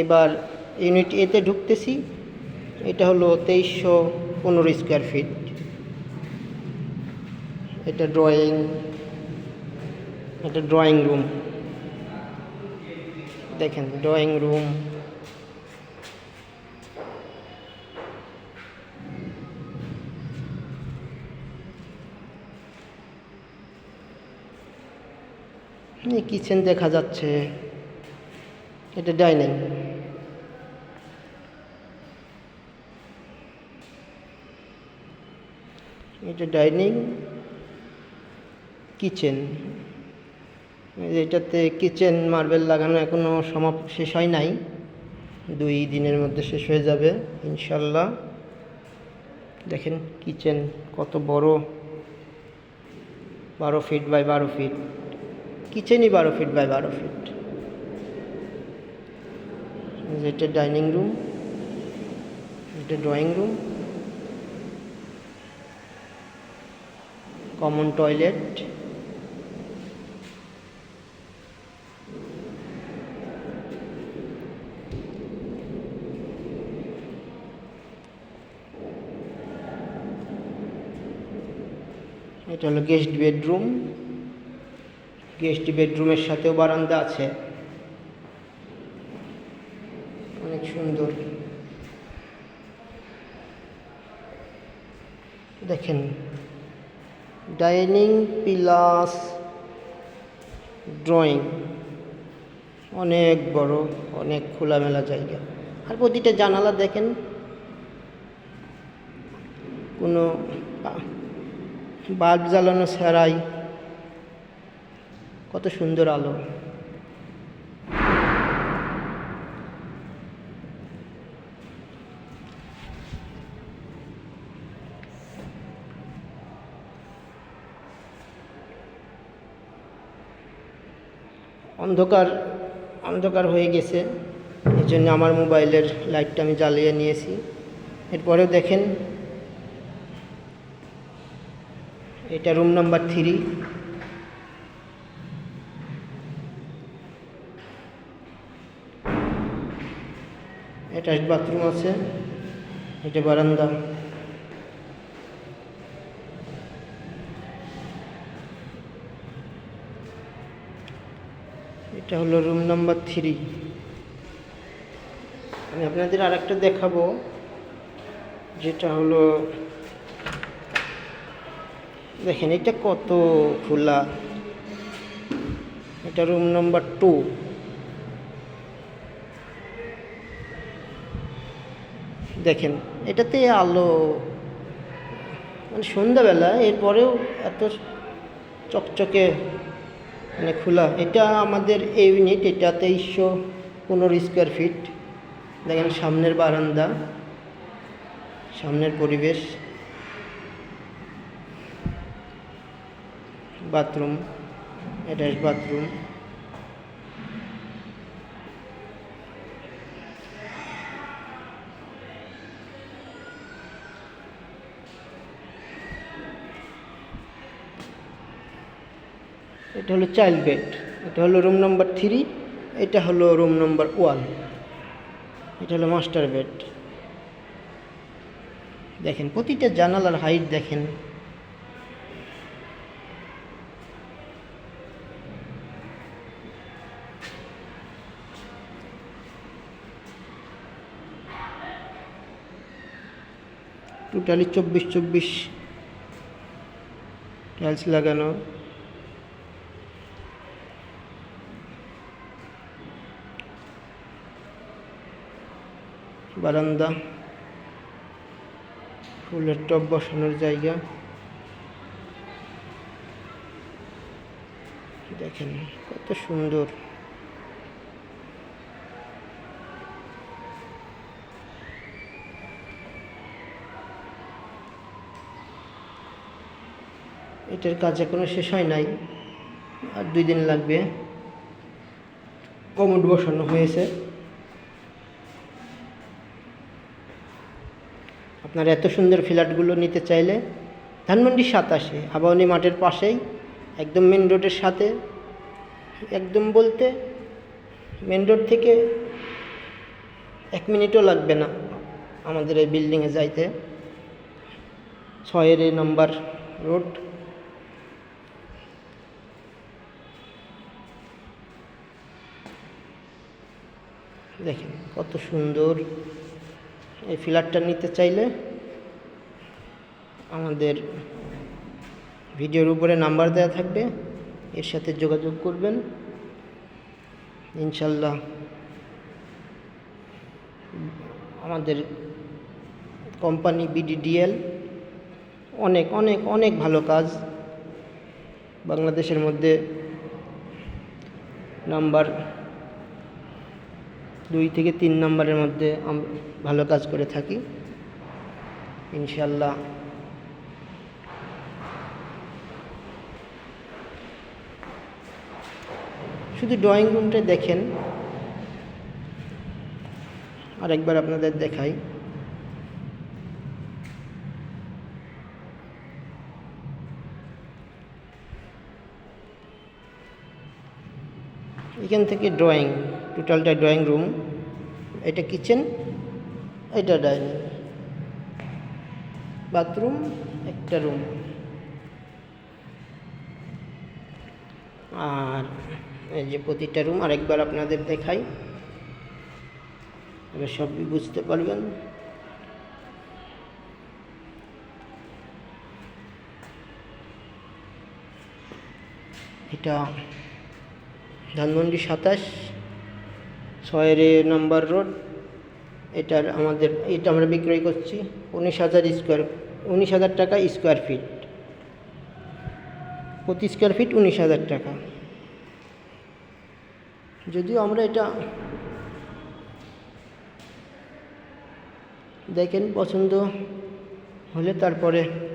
এবার ইউনিট এতে ঢুকতেছি। এটা হলো তেইশশো পনেরো স্কোয়ার ফিট এটা ড্রয়িং এটা ড্রয়িং রুম দেখেন ড্রয়িং রুম কিচেন দেখা যাচ্ছে। এটা ডাইনিং এটা ডাইনিং, কিচেন। এটাতে কিচেন, মার্বেল লাগানো এখনও সমাপ শেষ হয় নাই। দুই দিনের মধ্যে শেষ হয়ে যাবে, ইনশাল্লাহ। দেখেন, কিচেন কত বড়। বারো ফিট বাই বারো ফিট। কিচেনই বারো ফিট বাই বারো ফিট। এটা ডাইনিং রুম, এটা ড্রয়িং রুম। কমন টয়লেট এটা হলো গেস্ট বেডরুম গেস্ট বেডরুমের সাথেও বারান্দা আছে। অনেক সুন্দর। দেখেন ডাইনিং পিলাস ড্রয়িং। অনেক বড়, অনেক খোলামেলা জায়গা। আর প্রতিটা জানালা দেখেন, কোনো বাল্ব জ্বালানো সেরাই কত সুন্দর আলো। অন্ধকার অন্ধকার হয়ে গেছে। এই জন্য আমার মোবাইলের লাইটটা আমি জ্বালিয়ে নিয়েছি। এরপরেও দেখেন, এটা room number three. Attach bathroom আছে, এটা বারান্দা। এটা হলো রুম নাম্বার থ্রি আমি আপনাদের আর একটা দেখাবো, যেটা হলো, দেখেন এটা কত খোলা। এটা রুম নাম্বার টু দেখেন, এটাতে আলো মানে সন্ধ্যাবেলা, এরপরেও এত চকচকে মানে খোলা। এটা আমাদের এই ইউনিট এটা তেইশশো পনেরো স্কোয়ার ফিট দেখেন সামনের বারান্দা, সামনের পরিবেশ। বাথরুম অ্যাটাচ বাথরুম এটা হলো চাইল্ড বেড এটা হলো রুম নাম্বার থ্রি এটা হলো রুম নাম্বার ওয়ান এটা হলো মাস্টার বেড দেখেন, প্রতিটা জানালার হাইট দেখেন। টোটালি চব্বিশ চব্বিশ টাইলস লাগানো। বারান্দা, ফুলের টব বসানোর জায়গা। দেখেন কত সুন্দর। এটার কাজ এখনও শেষ হয় নাই, আর দুই দিন লাগবে। কমোড বসানো হয়েছে। আপনার এত সুন্দর ফ্ল্যাটগুলো নিতে চাইলে ধানমন্ডি সাতাশে আবাহনী মাঠের পাশেই, একদম মেন রোডের সাথে, একদম বলতে মেন রোড থেকে এক মিনিটও লাগবে না আমাদের এই বিল্ডিংয়ে যাইতে। ছয়ের নম্বর রোড দেখেন কত সুন্দর। এই ফ্ল্যাটটা নিতে চাইলে আমাদের ভিডিওর উপরে নাম্বার দেওয়া থাকবে, এর সাথে যোগাযোগ করবেন। ইনশাল্লাহ আমাদের কোম্পানি বিডিডিএল অনেক অনেক অনেক ভালো কাজ। বাংলাদেশের মধ্যে নাম্বার দুই থেকে তিন নম্বরের মধ্যে ভালো কাজ করে থাকি। ইনশাল্লাহ শুধু ড্রয়িং রুমটা দেখেন। আরেকবার আপনাদের দেখাই। এখান থেকে ড্রয়িং টোটালটা ড্রয়িং রুম এটা কিচেন এটা ডাইনিং বাথরুম একটা রুম আর এই যে প্রতিটা রুম আরেকবার আপনাদের দেখাই। এবার সবই বুঝতে পারবেন। এটা ধানমন্ডি সাতাশ, ছয়ের এ নাম্বার রোড, এটার আমাদের, এটা আমরা বিক্রয় করছি উনিশ হাজার স্কোয়ার, উনিশ হাজার টাকা স্কোয়ার ফিট। প্রতি স্কোয়ার ফিট উনিশ হাজার টাকা। যদিও আমরা এটা দেখেন, পছন্দ হলে তারপরে